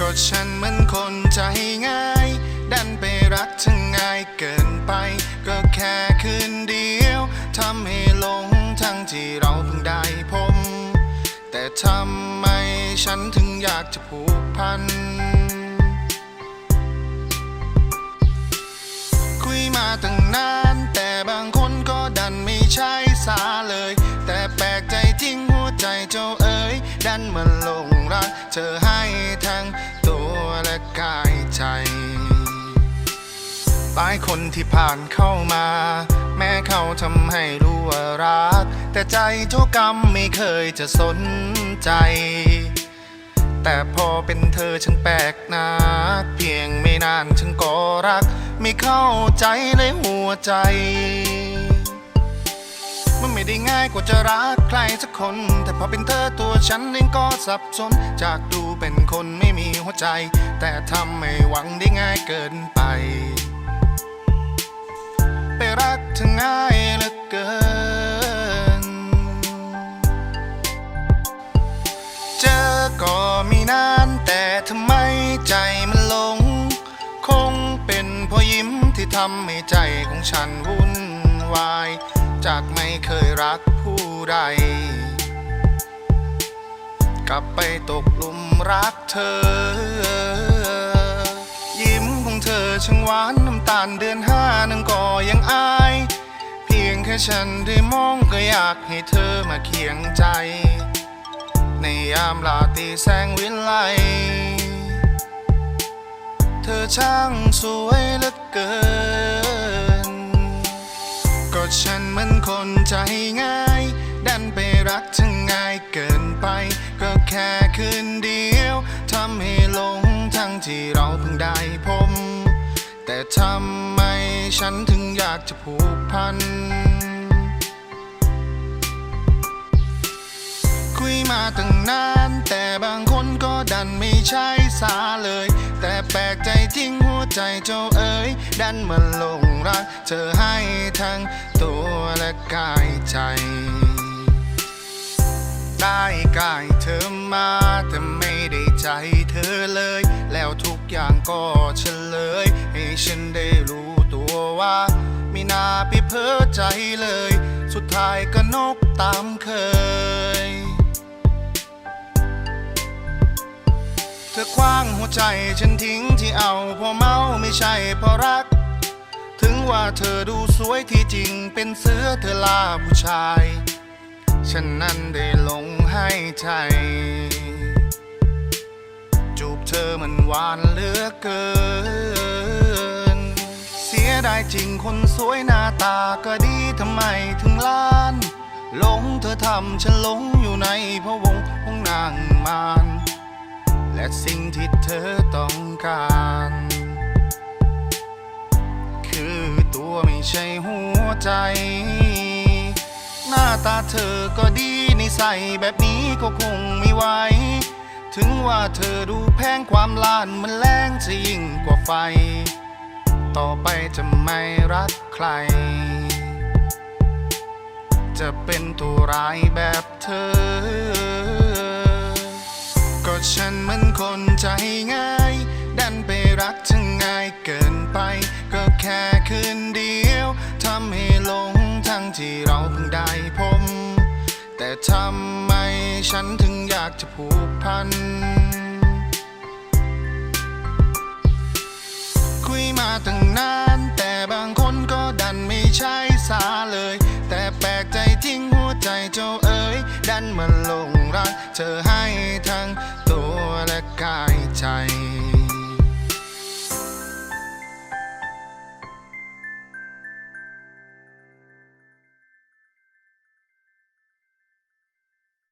ก็ฉันมันคนใจง่าย ดันไปรักเธอง่ายเกินไป ก็แค่คืนเดียวทำให้หลงทั้งที่เราเพิ่งได้พบแต่ทำไมฉันถึงอยากจะผูกพัน คุยมาตั้งนาน แต่บางคนก็ดันไม่ใช่สาเลย แต่แปลกใจทิ้งหัวใจเจ้าเอ๋ยดันมาหลง เธอให้ทั้งตัวและกายใจ หลายคนที่ผ่านเข้ามา แม้เขาทำให้รู้ว่ารัก แต่ใจเจ้ากรรมไม่เคยจะสนใจ แต่พอเป็นเธอฉันแปลกนัก เพียงไม่นานฉันก็รัก ไม่เข้าใจเลยหัวใจ ได้ง่ายกว่าจะรักใครสักคน แต่พอเป็นเธอตัวฉันเองก็สับสน จากดูเป็นคนไม่มีหัวใจ แต่ทำไม่หวังได้ง่ายเกินไป ไปรักเธอง่ายเหลือเกิน เจอก็มีนานแต่ทำไมใจมันหลง คงเป็นเพราะยิ้มที่ทำให้ใจของฉันวุ่นวาย จากไม่เคยรักผู้ใด กลับไปตกลุมรักเธอ ยิ้มของเธอช่างหวานน้ำตาลเดือนห้านั้นก็ยังอาย เพียงแค่ฉันได้มองก็อยากให้เธอมาเคียงใจ ในยามลาตีแสงวิไลเธอช่างสวยเหลือเกิน ค่คืนเดียวทำให้หลงทั้งที่เราเพิ่งได้พบแต่ทำไมฉันถึงอยากจะผูกพัน คุยมาตั้งนาน แต่บางคนก็ดันไม่ใช่สาเลย แต่แปลกใจทิ้งหัวใจเจ้าเอ๋ยดันมาหลงรัก เธอให้ทั้งตัวและกายใจ ได้กายเธอมาแต่ไม่ได้ใจเธอเลย แล้วทุกอย่างก็เฉลย ให้ฉันได้รู้ตัวว่าไม่น่าไปเพ้อใจเลย สุดท้ายก็นกตามเคย เธอคว้างหัวใจฉันทิ้งที่เอาเพราะเมาไม่ใช่เพราะรัก ถึงว่าเธอดูสวยที่จริงเป็นเสือเธอลาผู้ชาย ฉันนั้นได้ลงให้ใจ จูบเธอมันหวานเหลือเกิน เสียดายจริงคนสวยหน้าตาก็ดีทำไมถึงล้านหลงเธอทำฉันหลงอยู่ในพระวงของนางมารและสิ่งที่เธอต้องการ คือตัวไม่ใช่หัวใจ หน้าตาเธอก็ดีนิสัยแบบนี้ก็คงไม่ไหวถึงว่าเธอดูแพงความลานมันแรงจะยิ่งกว่าไฟ ต่อไปจะไม่รักใคร จะเป็นตัวร้ายแบบเธอ ก็ฉันมันคนใจง่าย ดันไปรักเธอง่ายเกินไป ก็แค่คืนเดียวทำให้หลงทั้งที่เราเพิ่งได้ ทำไมฉันถึงอยากจะผูกพัน คุยมาตั้งนาน แต่บางคนก็ดันไม่ใช่สาเลย แต่แปลกใจทิ้งหัวใจเจ้าเอ๋ย ดันมาหลงรัก เธอให้ทั้งตัวและกายใจ